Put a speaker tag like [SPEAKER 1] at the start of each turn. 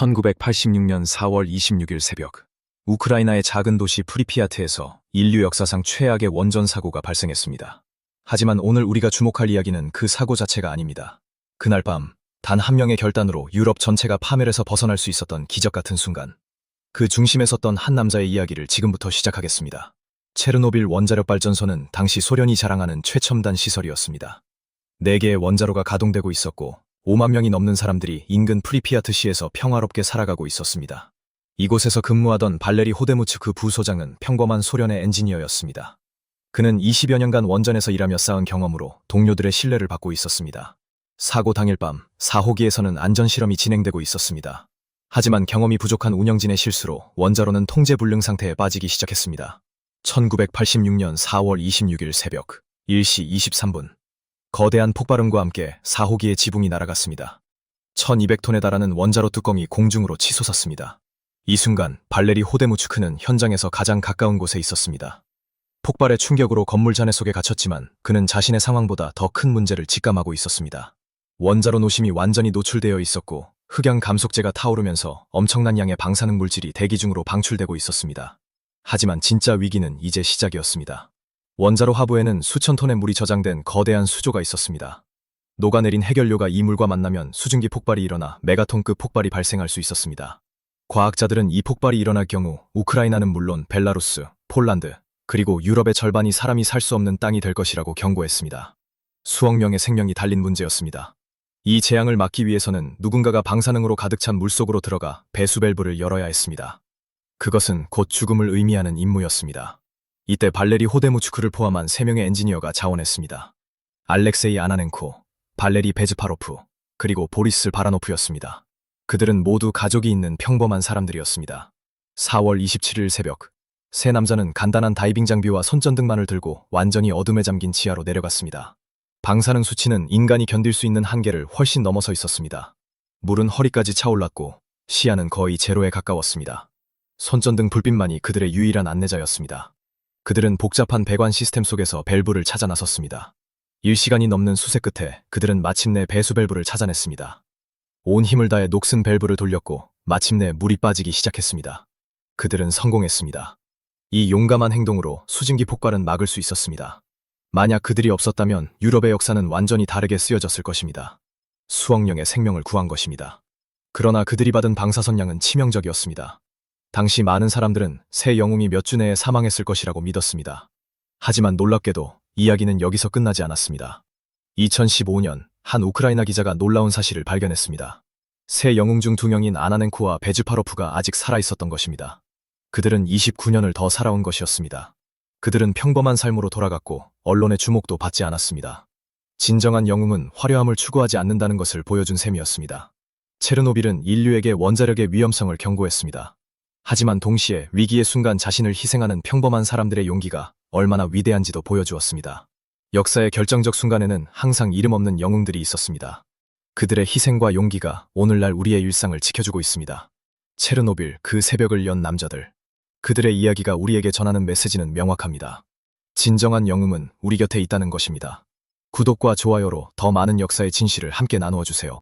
[SPEAKER 1] 1986년 4월 26일 새벽 우크라이나의 작은 도시 프리피아트에서 인류 역사상 최악의 원전 사고가 발생했습니다. 하지만 오늘 우리가 주목할 이야기는 그 사고 자체가 아닙니다. 그날 밤 단 한 명의 결단으로 유럽 전체가 파멸에서 벗어날 수 있었던 기적 같은 순간 그 중심에 섰던 한 남자의 이야기를 지금부터 시작하겠습니다. 체르노빌 원자력 발전소는 당시 소련이 자랑하는 최첨단 시설이었습니다. 4개의 원자로가 가동되고 있었고 5만 명이 넘는 사람들이 인근 프리피아트 시에서 평화롭게 살아가고 있었습니다. 이곳에서 근무하던 발레리 호데무츠 그 부소장은 평범한 소련의 엔지니어였습니다. 그는 20여 년간 원전에서 일하며 쌓은 경험으로 동료들의 신뢰를 받고 있었습니다. 사고 당일 밤 4호기에서는 안전실험이 진행되고 있었습니다. 하지만 경험이 부족한 운영진의 실수로 원자로는 통제 불능 상태에 빠지기 시작했습니다. 1986년 4월 26일 새벽 1시 23분 거대한 폭발음과 함께 4호기의 지붕이 날아갔습니다. 1200톤에 달하는 원자로 뚜껑이 공중으로 치솟았습니다. 이 순간 발레리 호데무츠크는 현장에서 가장 가까운 곳에 있었습니다. 폭발의 충격으로 건물 잔해 속에 갇혔지만 그는 자신의 상황보다 더 큰 문제를 직감하고 있었습니다. 원자로 노심이 완전히 노출되어 있었고 흑연 감속제가 타오르면서 엄청난 양의 방사능 물질이 대기 중으로 방출되고 있었습니다. 하지만 진짜 위기는 이제 시작이었습니다. 원자로 하부에는 수천 톤의 물이 저장된 거대한 수조가 있었습니다. 녹아내린 해결료가 이 물과 만나면 수증기 폭발이 일어나 메가톤급 폭발이 발생할 수 있었습니다. 과학자들은 이 폭발이 일어날 경우 우크라이나는 물론 벨라루스, 폴란드, 그리고 유럽의 절반이 사람이 살 수 없는 땅이 될 것이라고 경고했습니다. 수억 명의 생명이 달린 문제였습니다. 이 재앙을 막기 위해서는 누군가가 방사능으로 가득 찬 물속으로 들어가 배수 밸브를 열어야 했습니다. 그것은 곧 죽음을 의미하는 임무였습니다. 이때 발레리 호데무츠크를 포함한 3명의 엔지니어가 자원했습니다. 알렉세이 아나넨코, 발레리 베즈파로프, 그리고 보리스 바라노프였습니다. 그들은 모두 가족이 있는 평범한 사람들이었습니다. 4월 27일 새벽, 세 남자는 간단한 다이빙 장비와 손전등만을 들고 완전히 어둠에 잠긴 지하로 내려갔습니다. 방사능 수치는 인간이 견딜 수 있는 한계를 훨씬 넘어서 있었습니다. 물은 허리까지 차올랐고 시야는 거의 제로에 가까웠습니다. 손전등 불빛만이 그들의 유일한 안내자였습니다. 그들은 복잡한 배관 시스템 속에서 밸브를 찾아 나섰습니다. 1시간이 넘는 수색 끝에 그들은 마침내 배수 밸브를 찾아냈습니다. 온 힘을 다해 녹슨 밸브를 돌렸고 마침내 물이 빠지기 시작했습니다. 그들은 성공했습니다. 이 용감한 행동으로 수증기 폭발은 막을 수 있었습니다. 만약 그들이 없었다면 유럽의 역사는 완전히 다르게 쓰여졌을 것입니다. 수억 명의 생명을 구한 것입니다. 그러나 그들이 받은 방사선량은 치명적이었습니다. 당시 많은 사람들은 새 영웅이 몇 주 내에 사망했을 것이라고 믿었습니다. 하지만 놀랍게도 이야기는 여기서 끝나지 않았습니다. 2015년 한 우크라이나 기자가 놀라운 사실을 발견했습니다. 새 영웅 중 두 명인 아나넨코와 베즈파로프가 아직 살아있었던 것입니다. 그들은 29년을 더 살아온 것이었습니다. 그들은 평범한 삶으로 돌아갔고 언론의 주목도 받지 않았습니다. 진정한 영웅은 화려함을 추구하지 않는다는 것을 보여준 셈이었습니다. 체르노빌은 인류에게 원자력의 위험성을 경고했습니다. 하지만 동시에 위기의 순간 자신을 희생하는 평범한 사람들의 용기가 얼마나 위대한지도 보여주었습니다. 역사의 결정적 순간에는 항상 이름 없는 영웅들이 있었습니다. 그들의 희생과 용기가 오늘날 우리의 일상을 지켜주고 있습니다. 체르노빌 그 새벽을 연 남자들. 그들의 이야기가 우리에게 전하는 메시지는 명확합니다. 진정한 영웅은 우리 곁에 있다는 것입니다. 구독과 좋아요로 더 많은 역사의 진실을 함께 나누어 주세요.